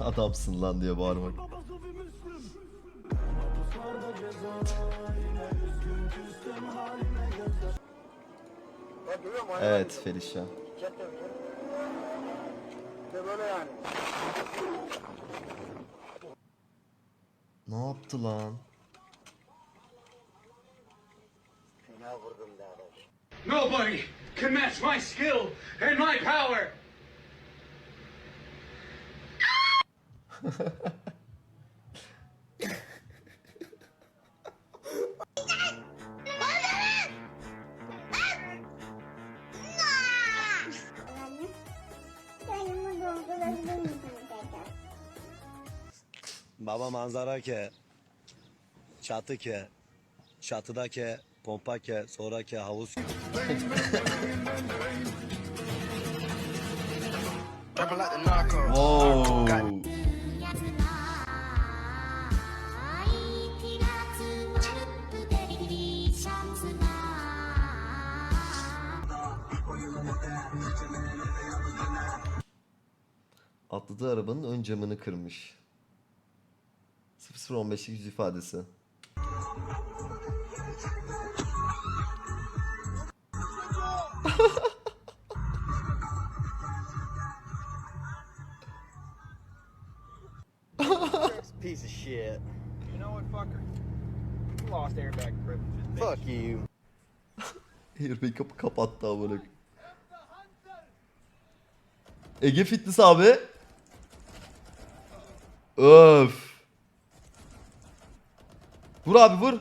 Adamsın lan diye bağırmak. Evet Felişa. Ne yaptı lan? Nobody can match my skill and my power. Baba manzara ke, çatı ke, çatıda ke, Pompake, sonraki havuz. Atladığı arabanın ön camını kırmış. 0015'lik yüz ifadesi. Piece of shit. You know what, fucker? You lost airbag privileges. bitch. Fuck you. Airbag kapı kapattı koyayım. Ege Fitness abi. Öf. Vur abi vur.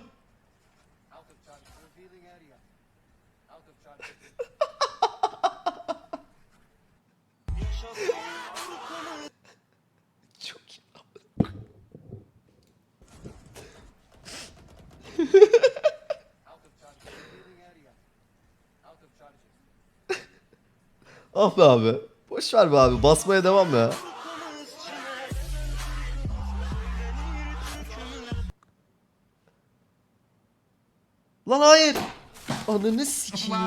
Ah be abi. Boş ver be abi. Basmaya devam ya. Lan hayır. Ananı sikeyim.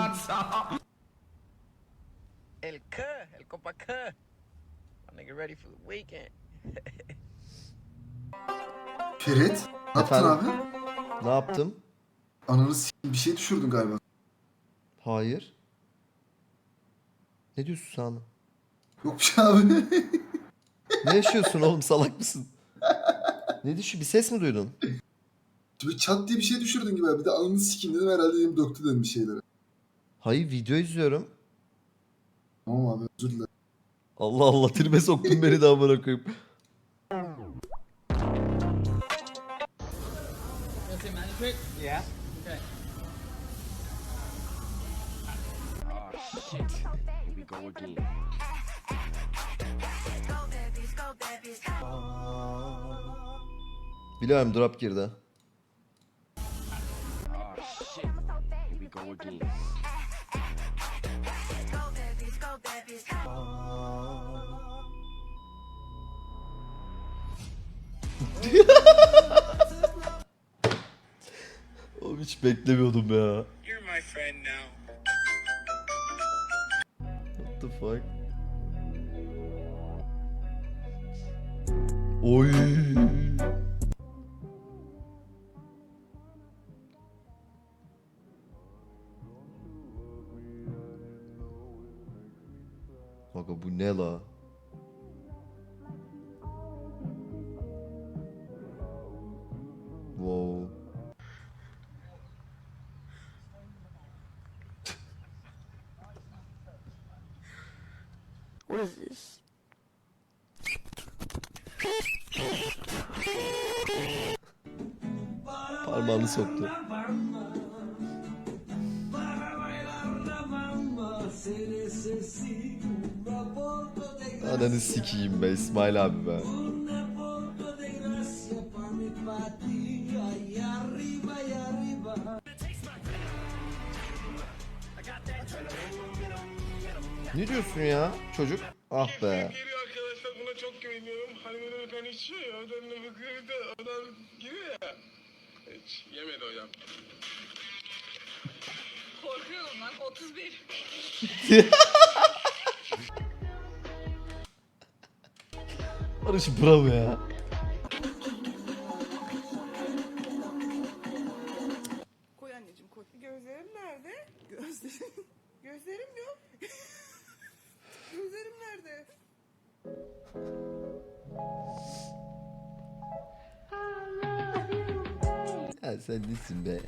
El K, el compa K. My nigga ready for the weekend. Ferit, ne yaptın abi? Ne yaptım? Ananı bir şey düşürdün galiba. Hayır. Ne diyorsun sen? Yok bir şey abi. Ne yaşıyorsun oğlum salak mısın? Ne düşü? Bir ses mi duydun? Böyle çat diye bir şey düşürdün gibi. abi. Bir de ananı sikeyim dedim herhalde dedim döktü dedim bir şeyleri. Hayır video izliyorum. Tamam abi özür dilerim. Allah Allah tribe soktun beni de amına koyayım. Yeah. Biliyorum drop girdi. Oğlum hiç beklemiyordum ya. You're my friend now. What the fuck? Oy. Aga bu ne la? What is this? Parmağını soktu. Ananı sikeyim be İsmail abi be. Ne diyorsun ya çocuk? Ah be. Geliyor arkadaşlar buna çok güveniyorum. Hani böyle ben içiyor ya. Oradan da bakıyor da oradan giriyor ya. Hiç yemedi hocam. Korkuyorum lan 31. Barış bravo ya. Koy anneciğim koy. Gözlerim nerede? Gözlerim. Gözlerim yok. Gözlerim nerede? Ya sen nesin be?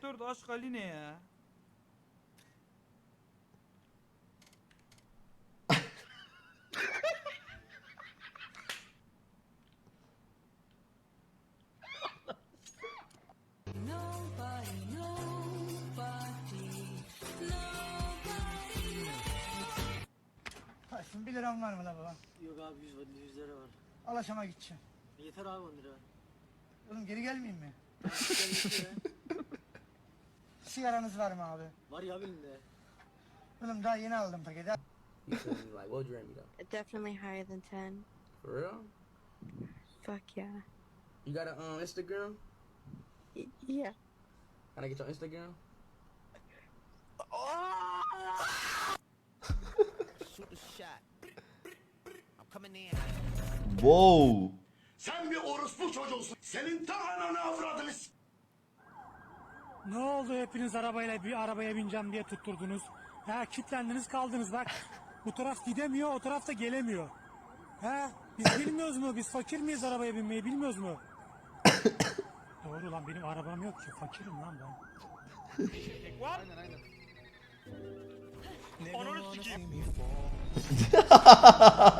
Kırk aşk Ali ne ya? Liram var mı la baba? Yok abi 100 var 100 lira var. Al aşama gideceğim. Yeter abi 10 lira. Oğlum geri gelmeyeyim mi? Sigaranız var mı abi? var ya abi elinde. Oğlum daha yeni aldım paketi. like what would you rate me though? Definitely higher than 10. For real? Fuck yeah. You got a um, Instagram? Y- yeah. Can I get your Instagram? Wow. Sen bir orospu çocuğusun. Senin ta ananı avradını Ne oldu hepiniz arabayla bir arabaya bineceğim diye tutturdunuz? Ha kilitlendiniz kaldınız bak. Bu taraf gidemiyor o taraf da gelemiyor. Ha biz bilmiyoruz mu? Biz fakir miyiz arabaya binmeyi bilmiyoruz mu? Doğru lan benim arabam yok ki. Fakirim lan ben. Of.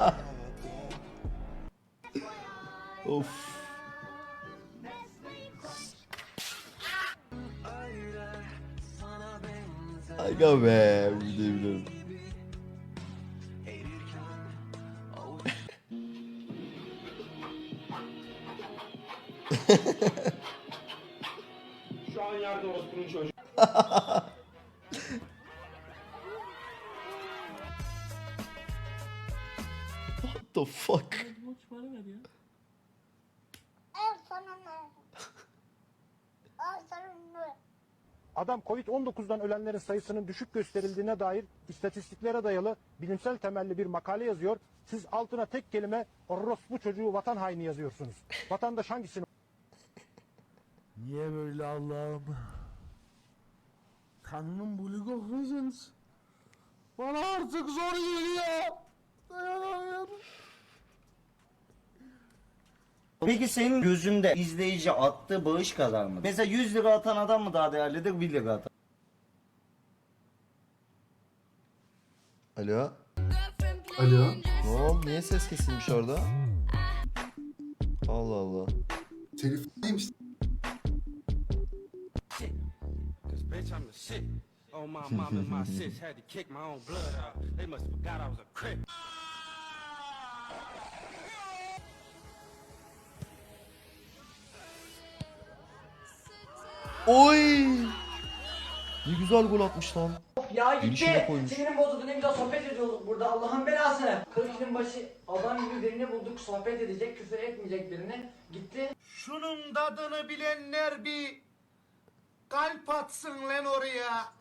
Aga be. Biliyorum. Şu an yerde orospunun çocuğu. What the fuck? Adam Covid-19'dan ölenlerin sayısının düşük gösterildiğine dair istatistiklere dayalı bilimsel temelli bir makale yazıyor. Siz altına tek kelime orospu çocuğu vatan haini yazıyorsunuz. Vatandaş hangisini Niye böyle Allah'ım? Kanımın bulik okuyacağız. Bana artık zor geliyor. Peki senin gözünde izleyici attığı bağış kadar mı? Mesela 100 lira atan adam mı daha değerlidir 1 lira atan? Alo. Alo. Ne oldu? Niye ses kesilmiş orada? Allah Allah. Telif neymiş? Oy! Ne güzel gol atmış lan. Ya Girişine koymuş. Sinirim bozuldu ne güzel sohbet ediyorduk burada Allah'ın belasını. Kırk kişinin başı adam gibi birini bulduk sohbet edecek küfür etmeyecek birini. Gitti. Şunun tadını bilenler bir kalp atsın lan oraya.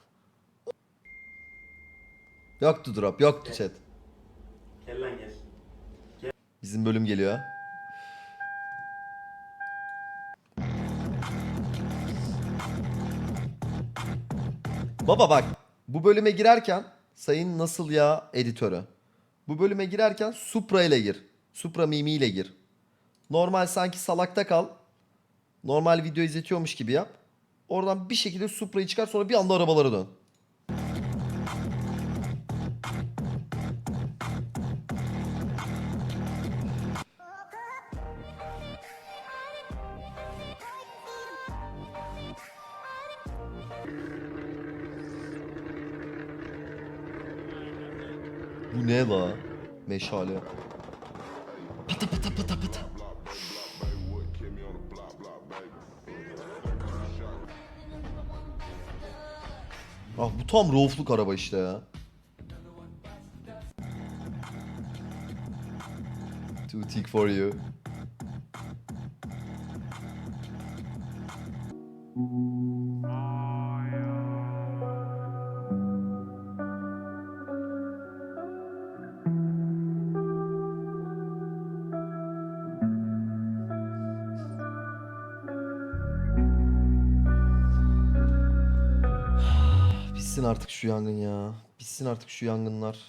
Yoktu drop, yoktu chat. Gel lan gel. Bizim bölüm geliyor. Baba bak, bu bölüme girerken sayın nasıl ya editörü. Bu bölüme girerken Supra ile gir. Supra mimiyle gir. Normal sanki salakta kal. Normal video izletiyormuş gibi yap. Oradan bir şekilde Supra'yı çıkar sonra bir anda arabalara dön. Bu ne la? Meşale. Pata pata pata pata. Ah bu tam roofluk araba işte ya. Too thick for you. Bitsin artık şu yangın ya. Bitsin artık şu yangınlar.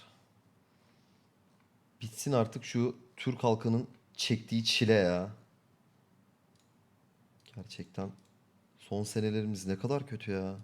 Bitsin artık şu Türk halkının çektiği çile ya. Gerçekten son senelerimiz ne kadar kötü ya.